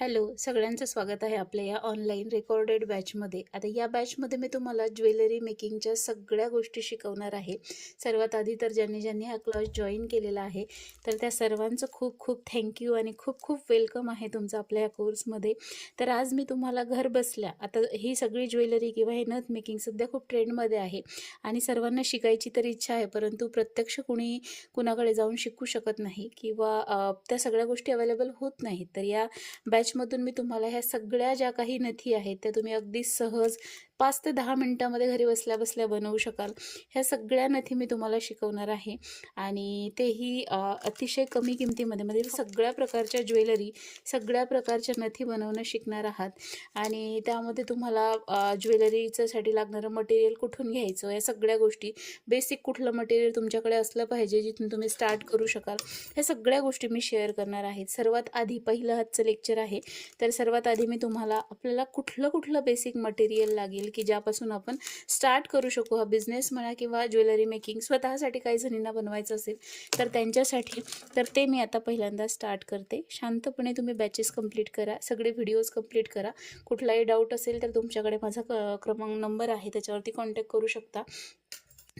Hello सगळ्यांचं स्वागत आहे आपल्या या ऑनलाईन रेकॉर्डेड बॅचमध्ये आता या बॅचमध्ये मी तुम्हाला ज्वेलरी मेकिंगच्या सगळ्या गोष्टी शिकवणार आहे. सर्वात आधी तर ज्यांनी ज्यांनी हा क्लास जॉईन केलेला आहे तर त्या सर्वांचं खूप खूप थँक्यू आणि खूप खूप वेलकम आहे तुमचं आपल्या या कोर्समध्ये तर आज मी तुम्हाला घर बसल्या आता ही सगळी ज्वेलरी किंवा हे नथ मेकिंग सध्या खूप ट्रेंडमध्ये आहे आणि सर्वांना शिकायची तर इच्छा आहे परंतु प्रत्यक्ष कुणी कुणाकडे जाऊन शिकू शकत नाही किंवा त्या सगळ्या गोष्टी अवेलेबल होत नाहीत. तर या बॅच बॅचमधून मी तुम्हाला ह्या सगळ्या ज्या काही नथी आहेत त्या तुम्ही अगदी सहज पाच ते दहा मिनटामध्ये घरी बसल्या बसल्या बनवू शकाल. ह्या सगळ्या नथी मी तुम्हाला शिकवणार आहे. आणि तेही अतिशय कमी किमतीमध्ये म्हणजे सगळ्या प्रकारच्या ज्वेलरी सगळ्या प्रकारच्या नथी बनवणं शिकणार आहात. आणि त्यामध्ये तुम्हाला ज्वेलरीच्यासाठी लागणारं मटेरियल कुठून घ्यायचं? या सगळ्या गोष्टी बेसिक कुठलं मटेरियल तुमच्याकडे असलं पाहिजे जिथून तुम्ही स्टार्ट करू शकाल. ह्या सगळ्या गोष्टी मी शेअर करणार आहे. सर्वात आधी पहिलं हातचं लेक्चर आहे. तर सर्वात आधी मी तुम्हाला आपल्याला कुठलं कुठलं बेसिक मटेरियल लागेल? की ज्यापासून आपण स्टार्ट करू शकू हा बिझनेस म्हणा किंवा ज्वेलरी मेकिंग स्वतःसाठी काही जणींना बनवायचं असेल तर त्यांच्यासाठी तर ते मी आता पहिल्यांदा स्टार्ट करते. शांतपणे तुम्ही बॅचेस कंप्लीट करा सगळे व्हिडिओज कंप्लीट करा. कुठलाही डाऊट असेल तर तुमच्याकडे माझा क क्रमांक नंबर आहे त्याच्यावरती कॉन्टॅक्ट करू शकता.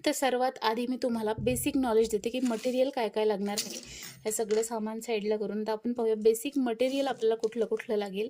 तर सर्वात आधी मी तुम्हाला बेसिक नॉलेज देते की मटेरियल काय काय लागणार आहे. हे सगळं सामान साईडला करून तर आपण पाहूया बेसिक मटेरियल आपल्याला कुठलं कुठलं लागेल.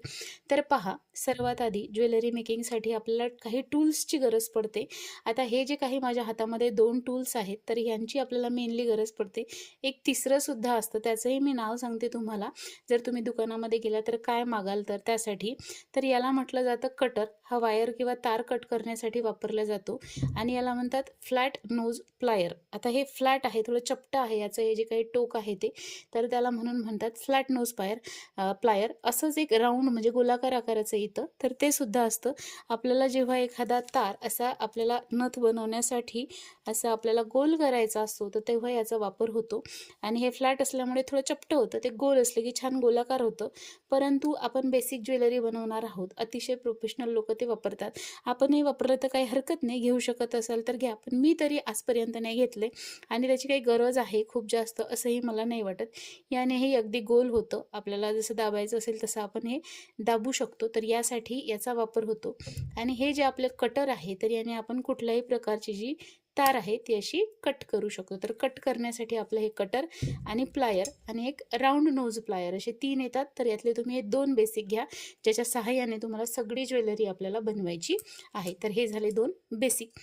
तर पहा सर्वात आधी ज्वेलरी मेकिंगसाठी आपल्याला काही टूल्सची गरज पडते. आता हे जे काही माझ्या हातामध्ये दोन टूल्स आहेत तर ह्यांची आपल्याला मेनली गरज पडते. एक तिसरंसुद्धा असतं त्याचंही मी नाव सांगते तुम्हाला. जर तुम्ही दुकानामध्ये गेला तर काय मागाल तर त्यासाठी. तर याला म्हटलं जातं कटर हा वायर किंवा तार कट करण्यासाठी वापरला जातो. आणि याला म्हणतात फ्लॅट नोज प्लायर आता हे फ्लॅट आहे थोडं चपटं आहे याचं हे जे काही टोक आहे ते तर त्याला म्हणून म्हणतात फ्लॅट नोज पायर प्लायर असंच एक राऊंड म्हणजे गोलाकार आकाराचं येतं तर ते सुद्धा असतं. आपल्याला जेव्हा एखादा तार असा आपल्याला नथ बनवण्यासाठी असं आपल्याला गोल करायचा असतो तर तेव्हा याचा वापर होतो. आणि हे फ्लॅट असल्यामुळे थोडं चपटं होतं ते गोल असलं की छान गोलाकार होतं. परंतु आपण बेसिक ज्वेलरी बनवणार आहोत अतिशय प्रोफेशनल लोक ते वापरतात. आपणही वापरलं तर काही हरकत नाही घेऊ शकत असाल तर घ्या. पण मी तरी तरी आजपर्यंत नाही घेतले. आणि त्याची काही गरज आहे खूप जास्त असंही मला नाही वाटत. याने हे अगदी गोल होतं. आपल्याला जसं दाबायचं असेल तसं आपण हे दाबू शकतो. तर यासाठी याचा वापर होतो. आणि हे जे आपले कटर आहे तर याने आपण कुठल्याही प्रकारची जी तार आहे ती अशी कट करू शकतो. तर कट करण्यासाठी आपलं हे कटर आणि प्लायर आणि एक राऊंड नोज प्लायर असे तीन येतात. तर यातले तुम्ही हे दोन बेसिक घ्या ज्याच्या सहाय्याने तुम्हाला सगळी ज्वेलरी आपल्याला बनवायची आहे. तर हे झाले दोन बेसिक.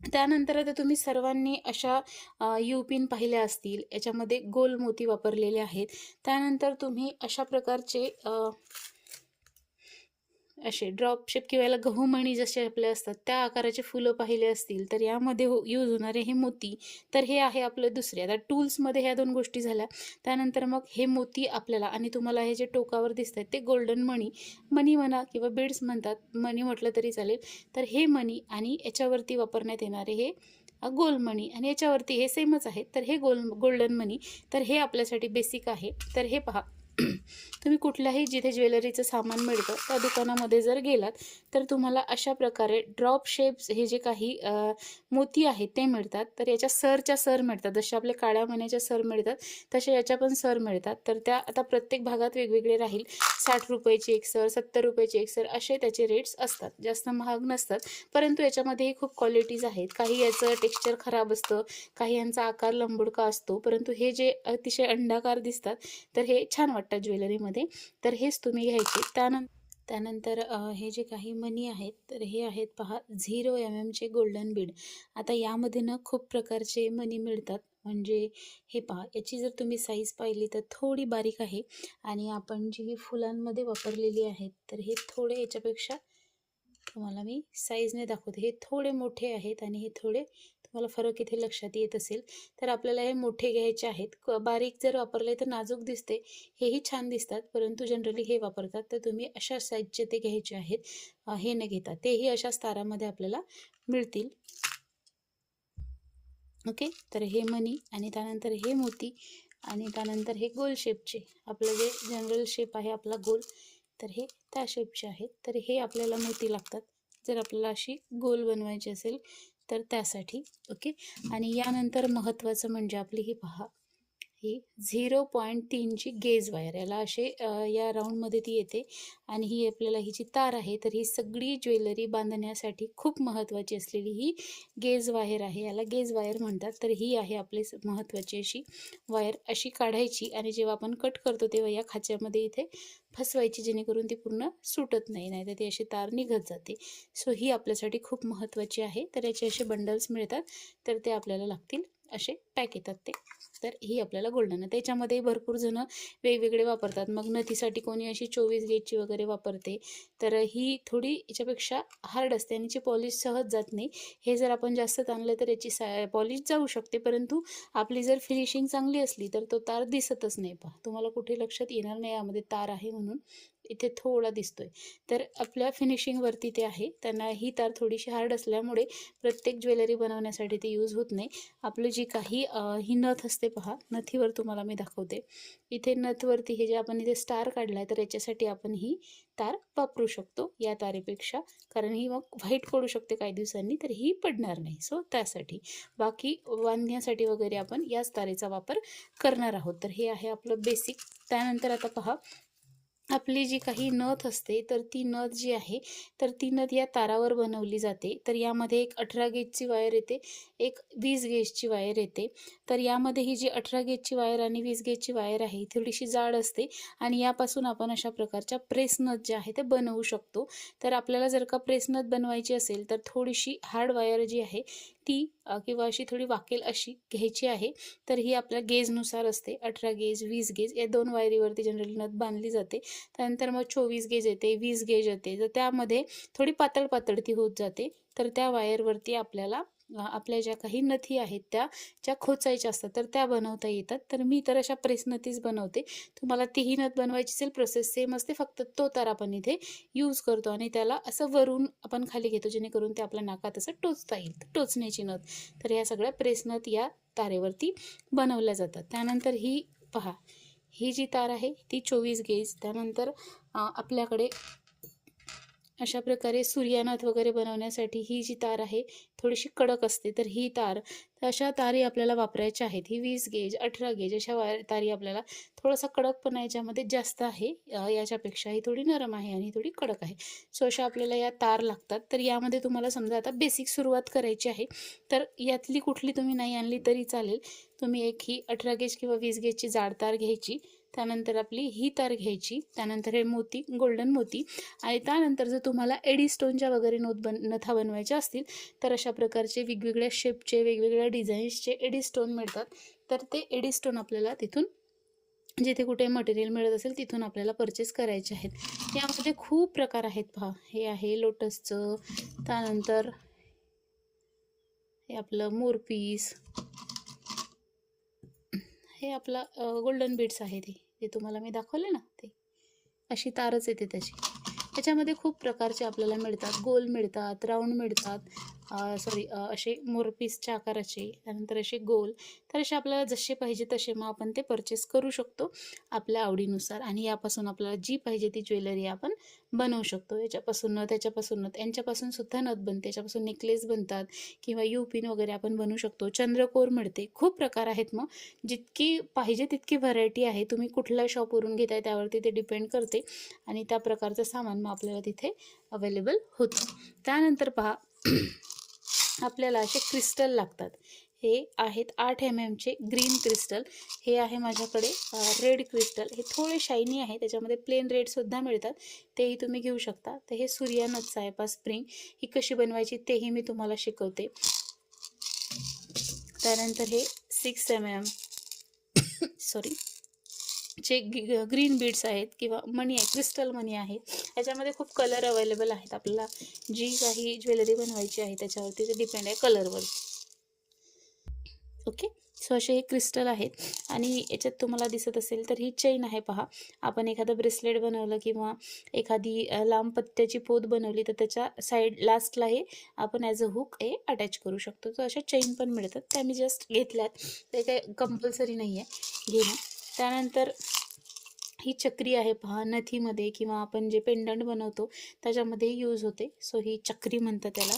त्यानंतर आता तुम्ही सर्वांनी अशा युपिन पाहिल्या असतील याच्यामध्ये गोल मोती वापरलेले आहेत. त्यानंतर तुम्ही अशा प्रकारचे असे ड्रॉप शेप किंवा याला गहू मणी जसे आपले असतात त्या आकाराचे फुलं पाहिले असतील तर यामध्ये हो यूज होणारे हे मोती. तर हे आहे आपलं दुसरे. आता टूल्समध्ये ह्या दोन गोष्टी झाल्या. त्यानंतर मग हे मोती आपल्याला आणि तुम्हाला हे जे टोकावर दिसत आहेत ते गोल्डन मणी मणी म्हणा किंवा बीड्स म्हणतात मणी म्हटलं तरी चालेल. तर हे मणी आणि याच्यावरती वापरण्यात येणारे हे गोल मणी आणि याच्यावरती हे सेमच आहे. तर हे गोल गोल्डन मणी तर हे आपल्यासाठी बेसिक आहे. तर हे पहा. तुम्ही कुठल्याही जिथे ज्वेलरीचं सामान मिळतं त्या दुकानामध्ये जर गेलात तर तुम्हाला अशा प्रकारे ड्रॉप शेप्स हे जे काही मोती आहेत ते मिळतात. तर याच्या सरच्या सर मिळतात. जसे आपले काळ्या मण्याच्या सर मिळतात तसे याच्या पण सर मिळतात. तर त्या आता प्रत्येक भागात वेगवेगळे राहील. साठ रुपयाची एक सर सत्तर रुपयाची एक सर असे त्याचे रेट्स असतात. जास्त महाग नसतात. परंतु याच्यामध्येही खूप क्वालिटीज आहेत. काही याचं टेक्स्चर खराब असतं काही यांचा आकार लंबुडका असतो. परंतु हे जे अतिशय अंडाकार दिसतात तर हे छान वाटतं. वाटतात ज्वेलरीमध्ये तर हेच तुम्ही घ्यायचे. त्यानंतर त्यानंतर हे जे काही मनी आहेत तर हे आहेत पहा झिरो एम एमचे गोल्डन बीड. आता यामध्ये ना खूप प्रकारचे मनी मिळतात. म्हणजे हे पहा याची जर तुम्ही साईज पाहिली तर थोडी बारीक आहे आणि आपण जी ही फुलांमध्ये वापरलेली आहेत तर हे थोडे याच्यापेक्षा तुम्हाला मी साईजने दाखवते. हे थोडे मोठे आहेत आणि हे थोडे तुम्हाला फरक इथे लक्षात येत असेल तर आपल्याला हे मोठे घ्यायचे आहेत. बारीक जर वापरले तर नाजूक दिसते हेही छान दिसतात परंतु जनरली हे वापरतात तर तुम्ही अशा साईजचे ते घ्यायचे आहेत. हे न घेता तेही अशा तारामध्ये आपल्याला मिळतील. ओके? तर हे मनी आणि त्यानंतर हे मोती आणि त्यानंतर हे गोल शेपचे आपलं जे जनरल शेप आहे आपला गोल तर हे त्या शेपचे आहेत. तर हे आपल्याला मोती लागतात. जर आपल्याला अशी गोल बनवायची असेल तर त्यासाठी ओके? आणि यानंतर महत्त्वाचं म्हणजे आपली ही पहा. ही झिरो पॉईंट तीनची गेज वायर. याला असे या राऊंडमध्ये ती येते. आणि ही आपल्याला ही जी तार आहे तर ही सगळी ज्वेलरी बांधण्यासाठी खूप महत्त्वाची असलेली ही गेज वायर आहे. याला गेज वायर म्हणतात. तर ही आहे आपली स- महत्त्वाची अशी वायर. अशी काढायची आणि जेव्हा आपण कट करतो तेव्हा या खाच्यामध्ये इथे फसवायची जेणेकरून ती पूर्ण सुटत नाही. नाही तर ती अशी तार निघत जाते. सो ही आपल्यासाठी खूप महत्त्वाची आहे. तर याचे असे बंडल्स मिळतात. तर ते आपल्याला लागतील. असे पॅक येतात ते. तर ही आपल्याला गोल्डन त्याच्यामध्ये भरपूर जण वेगवेगळे वापरतात. मग नथीसाठी कोणी अशी चोवीस गेटची वगैरे वापरते. तर ही थोडी याच्यापेक्षा हार्ड असते आणि याची पॉलिश सहज जात नाही. हे जर आपण जास्त ताणलं तर याची सा पॉलिश जाऊ शकते. परंतु आपली जर फिनिशिंग चांगली असली तर तो तार दिसतच नाही. पहा तुम्हाला कुठे लक्षात येणार नाही यामध्ये तार आहे म्हणून. इथे थोडा दिसतोय. तर आपल्या फिनिशिंगवरती ते आहे. त्यांना ही तार थोडीशी हार्ड असल्यामुळे प्रत्येक ज्वेलरी बनवण्यासाठी ते यूज होत नाही. आपलं जी काही ही नथ असते पहा. नथीवर तुम्हाला मी दाखवते. इथे नथवरती हे जे आपण इथे स्टार काढला आहे तर याच्यासाठी आपण ही तार वापरू शकतो या तारेपेक्षा. कारण ही मग व्हाईट पडू शकते काही दिवसांनी तर ही पडणार नाही. सो त्यासाठी. बाकी बांधण्यासाठी वगैरे आपण याच तारेचा वापर करणार आहोत. तर हे आहे आपलं बेसिक त्यानंतर आता पहा. आपली जी काही नथ असते तर ती नथ जी आहे तर ती नथ या तारावर बनवली जाते. तर यामध्ये एक अठरा गेजची वायर येते एक वीस गेजची वायर येते. तर यामध्ये ही जी अठरा गेजची वायर आणि वीस गेजची वायर आहे थोडीशी जाड असते आणि यापासून आपण अशा प्रकारच्या प्रेस नथ ज्या आहे ते बनवू शकतो. तर आपल्याला जर का प्रेस नथ बनवायची असेल तर थोडीशी हार्ड वायर जी आहे ती किंवा अशी थोडी वाकेल अशी घ्यायची आहे तर ही आपल्या गेजनुसार असते. अठरा गेज वीस गेज या दोन वायरीवरती जनरली नथ बांधली जाते. त्यानंतर मग चोवीस गेज येते वीस गेज येते. तर त्यामध्ये थोडी पातळ पातळ ती होत जाते. तर त्या वायरवरती आपल्याला आपल्या ज्या काही नथी आहेत त्या ज्या खोचायच्या असतात तर त्या बनवता येतात. तर मी तर अशा प्रेस नथीच बनवते. तुम्हाला तीही नथ बनवायची असेल प्रोसेस सेम असते फक्त तो तर आपण इथे यूज करतो आणि त्याला असं वरून आपण खाली घेतो जेणेकरून ते आपल्या नाकात असं टोचता येईल टोचण्याची नथ. तर ह्या सगळ्या प्रेस नथ या तारेवरती बनवल्या जातात. त्यानंतर ही पहा ही जी तार आहे ती चोवीस गेज त्यानंतर आपल्याकडे अशा प्रकारे सूर्यानाथ वगैरे बनवण्यासाठी ही जी तार आहे थोडीशी कडक असते. तर ही तार अशा तारी आपल्याला वापरायच्या आहेत. ही वीस गेज अठरा गेज अशा वा तारी आपल्याला थोडासा कडकपणा याच्यामध्ये जास्त आहे. याच्यापेक्षा ही थोडी नरम आहे आणि थोडी कडक आहे. सो अशा आपल्याला या तार लागतात. तर यामध्ये तुम्हाला समजा आता बेसिक सुरुवात करायची आहे. तर यातली कुठली तुम्ही नाही आणली तरी चालेल. तुम्ही एक ही अठरा गेज किंवा वीस गेजची जाड तार घ्यायची. त्यानंतर आपली ही तार घ्यायची त्यानंतर हे मोती गोल्डन मोती. आणि त्यानंतर जर तुम्हाला एडी स्टोनच्या वगैरे नोत बन नथा बनवायच्या असतील तर अशा प्रकारचे वेगवेगळ्या शेपचे वेगवेगळ्या डिझाईन्सचे एडी स्टोन मिळतात. तर ते एडी स्टोन आपल्याला तिथून जिथे कुठे मटेरियल मिळत असेल तिथून आपल्याला परचेस करायचे आहेत. यामध्ये खूप प्रकार आहेत पहा. हे आहे लोटसचं त्यानंतर हे आपलं मोरपीस हे आपला गोल्डन बीड्स आहे ते ते तुम्हाला मी दाखवले ना ते. अशी तारच येते त्याची. त्याच्यामध्ये खूप प्रकारचे आपल्याला मिळतात. गोल मिळतात राऊंड मिळतात. सॉरी असे मोरपीसच्या आकाराचे त्यानंतर असे गोल तर असे आपल्याला जसे पाहिजे तसे मग आपण ते परचेस करू शकतो आपल्या आवडीनुसार. आणि यापासून आपल्याला जी पाहिजे ती ज्वेलरी आपण बनवू शकतो. याच्यापासून नथ त्याच्यापासून नथ यांच्यापासून सुद्धा नथ बनते. याच्यापासून नेकलेस बनतात किंवा युपिन वगैरे आपण बनवू शकतो. चंद्रकोर मिळते खूप प्रकार आहेत मग. जितकी पाहिजे तितकी व्हरायटी आहे. तुम्ही कुठल्या शॉपवरून घेताय त्यावरती ते डिपेंड करते. आणि त्या प्रकारचं सामान मग आपल्याला तिथे अवेलेबल होतं. त्यानंतर पहा आपल्याला असे क्रिस्टल लागतात. हे आहेत आठ एम एमचे ग्रीन क्रिस्टल. हे आहे माझ्याकडे रेड क्रिस्टल. हे थोडे शायनी आहे त्याच्यामध्ये प्लेन रेडसुद्धा मिळतात. तेही तुम्ही घेऊ शकता. तर हे सूर्यानच आहे पा स्प्रिंग ही कशी बनवायची तेही मी तुम्हाला शिकवते. त्यानंतर हे सिक्स एम एम सॉरी जे ग- ग्रीन बीड्स आहेत किंवा मनी आहे क्रिस्टल मनी आहे याच्यामध्ये खूप कलर अवेलेबल आहेत. आपल्याला जी काही ज्वेलरी बनवायची आहे त्याच्यावरती ते डिपेंड आहे कलरवर. ओके? सो असे हे क्रिस्टल आहेत. आणि याच्यात तुम्हाला दिसत असेल तर ही चैन आहे पहा. आपण एखादं ब्रेसलेट बनवलं किंवा एखादी लांब पत्त्याची पोत बनवली तर त्याच्या साईड लास्टला हे आपण ॲज अ हुक हे अटॅच करू शकतो. तर अशा चैन पण मिळतात. त्या मी जस्ट घेतल्यात. ते काही कंपल्सरी नाही आहे घेणं त्यानंतर ही चक्री आहे पहा नथीमध्ये किंवा आपण जे पेंडंट बनवतो त्याच्यामध्ये यूज होते. सो ही चक्री म्हणतात त्याला.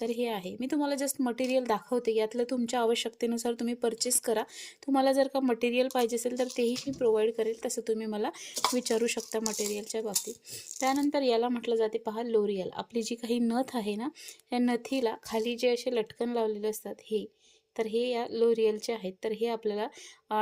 तर हे आहे. मी तुम्हाला जस्ट मटेरियल दाखवते. यातलं तुमच्या आवश्यकतेनुसार तुम्ही परचेस करा. तुम्हाला जर का मटेरियल पाहिजे असेल तर तेही मी प्रोव्हाइड करेल. तसं तुम्ही मला विचारू शकता मटेरियलच्या बाबतीत. त्यानंतर याला म्हटलं जाते पहा लोरियल आपली जी काही नथ आहे ना या नथीला खाली जे असे लटकन लावलेले असतात हे तर हे या लोरियलचे आहेत. तर हे आपल्याला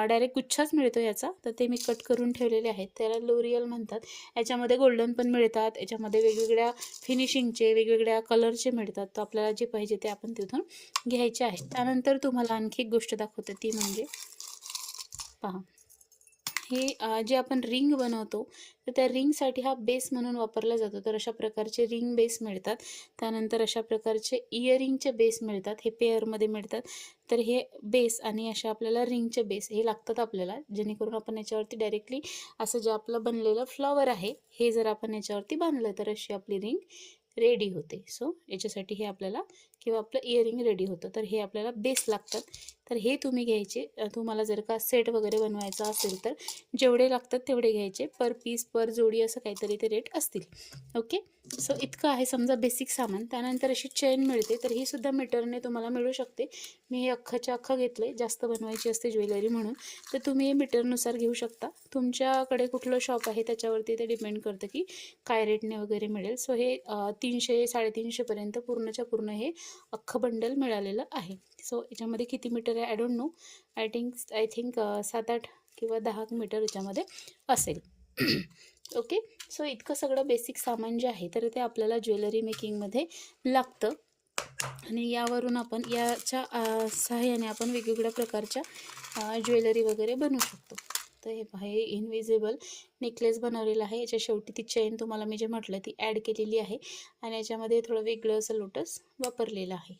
डायरेक्ट गुच्छाच मिळतो याचा. तर ते मी कट करून ठेवलेले आहेत. त्याला लोरियल म्हणतात. याच्यामध्ये गोल्डन पण मिळतात. याच्यामध्ये वेगवेगळ्या फिनिशिंगचे वेगवेगळ्या कलरचे मिळतात. तर आपल्याला जे पाहिजे ते आपण तिथून घ्यायचे आहे त्यानंतर तुम्हाला आणखी एक गोष्ट दाखवते. ती म्हणजे पहा. हे जे आपण रिंग बनवतो तर त्या रिंगसाठी हा बेस म्हणून वापरला जातो. तर अशा प्रकारचे रिंग बेस मिळतात. त्यानंतर अशा प्रकारचे इयरिंगचे बेस मिळतात. हे पेअरमध्ये मिळतात. तर हे बेस आणि अशा आपल्याला रिंगचे बेस हे लागतात आपल्याला. जेणेकरून आपण याच्यावरती डायरेक्टली असं जे आपलं बनलेलं फ्लॉवर आहे हे जर आपण याच्यावरती बांधलं तर अशी आपली रिंग रेडी होते. सो याच्यासाठी हे आपल्याला किंवा आपलं इयरिंग रेडी होतं. तर हे आपल्याला बेस लागतात. तर हे तुम्ही घ्यायचे. तुम्हाला जर का सेट वगैरे बनवायचा असेल तर जेवढे लागतात तेवढे घ्यायचे. पर पीस पर जोडी असं काहीतरी ते रेट असतील. ओके सो इतकं आहे समजा बेसिक सामान. त्यानंतर अशी चेन मिळते. तर ही सुद्धा मीटरने तुम्हाला मिळू शकते. मी हे अख्खच्या अख्खं घेतलं आहे जास्त बनवायची असते ज्वेलरी म्हणून. तर तुम्ही हे मीटरनुसार घेऊ शकता. तुमच्याकडे कुठलं शॉप आहे त्याच्यावरती ते डिपेंड करतं की काय रेटने वगैरे मिळेल. सो हे तीनशे साडेतीनशेपर्यंत पूर्णच्या पूर्ण हे अख्खं बंडल मिळालेलं आहे. सो याच्यामध्ये किती मीटर आहे? I don't know I think I think सात आठ किंवा दहा मीटर याच्यामध्ये असेल. ओके? सो इतकं सगळं बेसिक सामान जे आहे तर ते आपल्याला ज्वेलरी मेकिंगमध्ये लागतं. आणि यावरून आपण याच्या सहाय्याने आपण वेगवेगळ्या प्रकारच्या ज्वेलरी वगैरे बनवू शकतो. तर हे पहा हे इनविजिबल नेकलेस बनवलेला आहे. याच्या शेवटी ती चेन तुम्हाला मी जे म्हटलं ती ॲड केलेली आहे. आणि याच्यामध्ये थोडं वेगळं असं लोटस वापरलेलं आहे.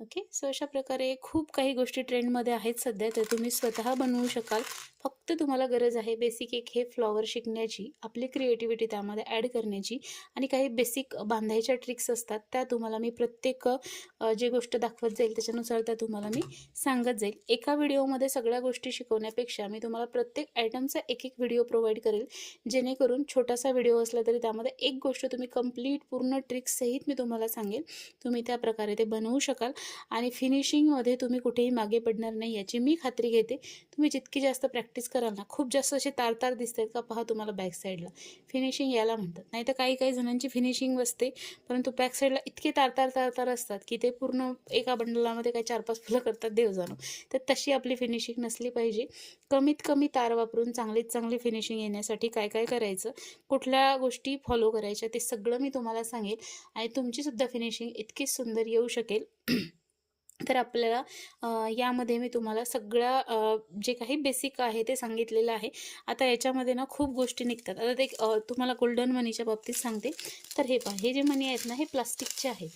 ओके? सो अशा प्रकारे खूप काही गोष्टी ट्रेंडमध्ये आहेत सध्या तर तुम्ही स्वतः बनवू शकाल. फक्त तुम्हाला गरज आहे बेसिक एक हे फ्लॉवर शिकण्याची आपली क्रिएटिव्हिटी त्यामध्ये ॲड करण्याची आणि काही बेसिक बांधायच्या ट्रिक्स असतात त्या तुम्हाला मी प्रत्येक जे गोष्ट दाखवत जाईल त्याच्यानुसार त्या तुम्हाला मी सांगत जाईल. एका व्हिडिओमध्ये सगळ्या गोष्टी शिकवण्यापेक्षा मी तुम्हाला प्रत्येक आयटमचा एक एक व्हिडिओ प्रोव्हाइड करेल जेणेकरून छोटासा व्हिडिओ असला तरी त्यामध्ये एक गोष्ट तुम्ही कंप्लीट पूर्ण ट्रिक्ससहित मी तुम्हाला सांगेल तुम्ही त्या प्रकारे ते बनवू शकाल आणि फिनिशिंगमध्ये तुम्ही कुठेही मागे पडणार नाही याची मी खात्री घेते. तुम्ही जितकी जास्त प्रॅक्टिस कराल ना खूप जास्त असे तार तार दिसत आहेत का पहा तुम्हाला बॅक साईडला फिनिशिंग याला म्हणतात. नाही तर काही काही जणांची फिनिशिंग असते परंतु बॅक साईडला इतके तार तार तार तार असतात की ते पूर्ण एका बंडलामध्ये काही चार पाच फुलं करतात देव जाणू तर तशी आपली फिनिशिंग नसली पाहिजे. कमीत कमी तार वापरून चांगलीत चांगली फिनिशिंग येण्यासाठी काय काय करायचं? कुठल्या गोष्टी फॉलो करायच्या ते सगळं मी तुम्हाला सांगेल. आणि तुमचीसुद्धा फिनिशिंग इतकीच सुंदर येऊ शकेल. तर आपल्याला यामध्ये मी तुम्हाला सगळ्या जे काही बेसिक आहे ते सांगितलेलं आहे. आता याच्यामध्ये ना खूप गोष्टी निघतात. आता ते तुम्हाला गोल्डन मनीच्या बाबतीत सांगते. तर हे पहा हे जे मनी आहेत ना हे प्लास्टिकचे आहेत.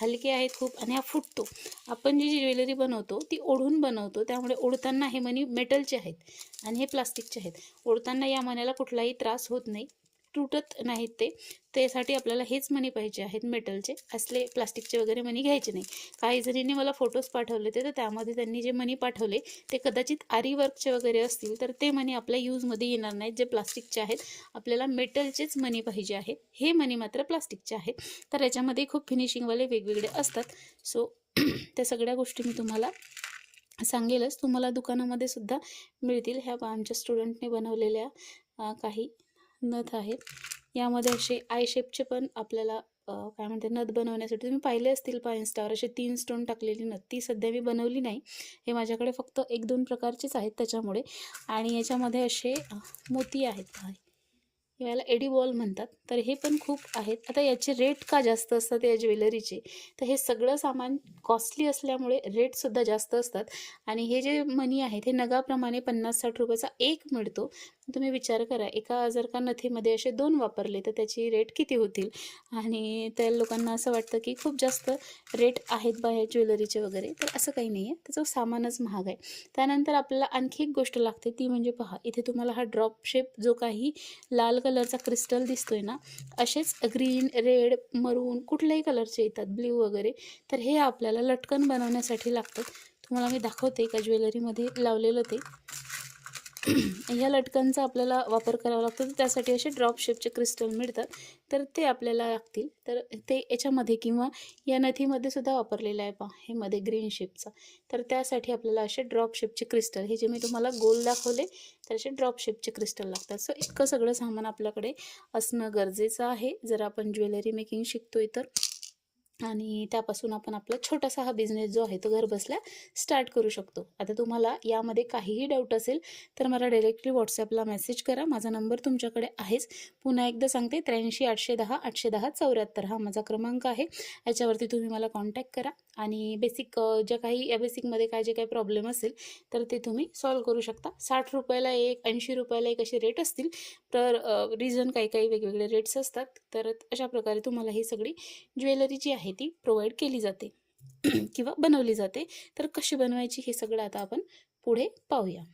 हलके आहेत खूप आणि हा फुटतो. आपण जी ज्वेलरी बनवतो ती ओढून बनवतो. त्यामुळे ओढताना हे मनी मेटलचे आहेत आणि हे प्लास्टिकचे आहेत. ओढताना या मण्याला कुठलाही त्रास होत नाही. तुटत नाहीत ते. त्यासाठी आपल्याला हेच मनी पाहिजे आहेत मेटलचे असले प्लास्टिकचे वगैरे मनी घ्यायचे नाही. काही जणींनी मला फोटोज पाठवले होते तर त्यामध्ये त्यांनी जे मनी पाठवले ते कदाचित आरी वर्कचे वगैरे असतील तर ते मनी आपल्या यूजमध्ये येणार नाहीत जे प्लास्टिकचे आहेत. आपल्याला मेटलचेच मनी पाहिजे आहेत. हे मनी मात्र प्लास्टिकचे आहेत. तर याच्यामध्ये खूप फिनिशिंगवाले वेगवेगळे असतात. सो त्या सगळ्या गोष्टी मी तुम्हाला सांगेलच. तुम्हाला दुकानामध्ये सुद्धा मिळतील ह्या आमच्या स्टुडंटने बनवलेल्या काही नथ आहेत. यामध्ये असे आय शेपचे पण आपल्याला काय म्हणते नथ बनवण्यासाठी तुम्ही पाहिले असतील पा इन्स्टावर असे तीन स्टोन टाकलेली नथ. ती सध्या मी बनवली नाही. हे माझ्याकडे फक्त एक दोन प्रकारचेच आहेत त्याच्यामुळे. आणि याच्यामध्ये असे मोती आहेत पहा. याला एडी बॉल म्हणतात. तर हे पण खूप आहेत. आता याचे रेट का जास्त असतात या ज्वेलरीचे? तर हे सगळं सामान कॉस्टली असल्यामुळे रेटसुद्धा जास्त असतात. आणि हे जे मनी आहेत हे नगाप्रमाणे पन्नास साठ रुपयाचा एक मिळतो. तुम्ही विचार करा एका जर का नथीमध्ये असे दोन वापरले तर त्याची रेट किती होतील? आणि त्या लोकांना असं वाटतं की खूप जास्त रेट आहेत बाहेर ज्वेलरीचे वगैरे तर असं काही नाही आहे. त्याचं सामानच महाग आहे. त्यानंतर आपल्याला आणखी एक गोष्ट लागते ती म्हणजे पहा इथे तुम्हाला हा ड्रॉप शेप जो काही लाल कलरचा क्रिस्टल दिसतोय ना असेच ग्रीन रेड मरून कुठल्याही कलरचे येतात ब्ल्यू वगैरे तर हे आपल्याला लटकन बनवण्यासाठी लागतात तुम्हाला मी दाखवते का ज्वेलरीमध्ये लावलेलं ते. ह्या लटकनचा आपल्याला वापर करावा लागतो. तर त्यासाठी असे ड्रॉप शेपचे क्रिस्टल मिळतात. तर ते आपल्याला लागतील. तर ते याच्यामध्ये किंवा या नथीमध्ये सुद्धा वापरलेलं आहे पहा. हे मध्ये ग्रीन शेपचा तर त्यासाठी आपल्याला असे ड्रॉप शेपचे क्रिस्टल हे जे मी तुम्हाला गोल दाखवले तर असे ड्रॉप शेपचे क्रिस्टल लागतात. सो इतकं सगळं सामान आपल्याकडे असणं गरजेचं आहे. जर आपण ज्वेलरी मेकिंग शिकतोय तर आणि त्यापासून आपण आपला छोटासा हा बिझनेस जो आहे तो घरबसल्या स्टार्ट करू शकतो. आता तुम्हाला यामध्ये काहीही डाऊट असेल तर मला डायरेक्टली व्हॉट्सॲपला मेसेज करा. माझा नंबर तुमच्याकडे आहेच. पुन्हा एकदा सांगते त्र्याऐंशी आठशे दहा आठशे दहा चौऱ्याहत्तर हा माझा क्रमांक आहे. याच्यावरती तुम्ही मला कॉन्टॅक्ट करा. आणि बेसिक ज्या काही या बेसिकमध्ये काय जे काही प्रॉब्लेम असेल तर ते तुम्ही सॉल्व करू शकता. साठ रुपयाला एक ऐंशी रुपयाला एक असे रेट असतील. तर रिझन काही काही वेगवेगळे रेट्स असतात. तर अशा प्रकारे तुम्हाला ही सगळी ज्वेलरी जी आहे. आहे ती प्रोव्हाइड केली जाते किंवा बनवली जाते. तर कशी बनवायची हे सगळं आता आपण पुढे पाहूया.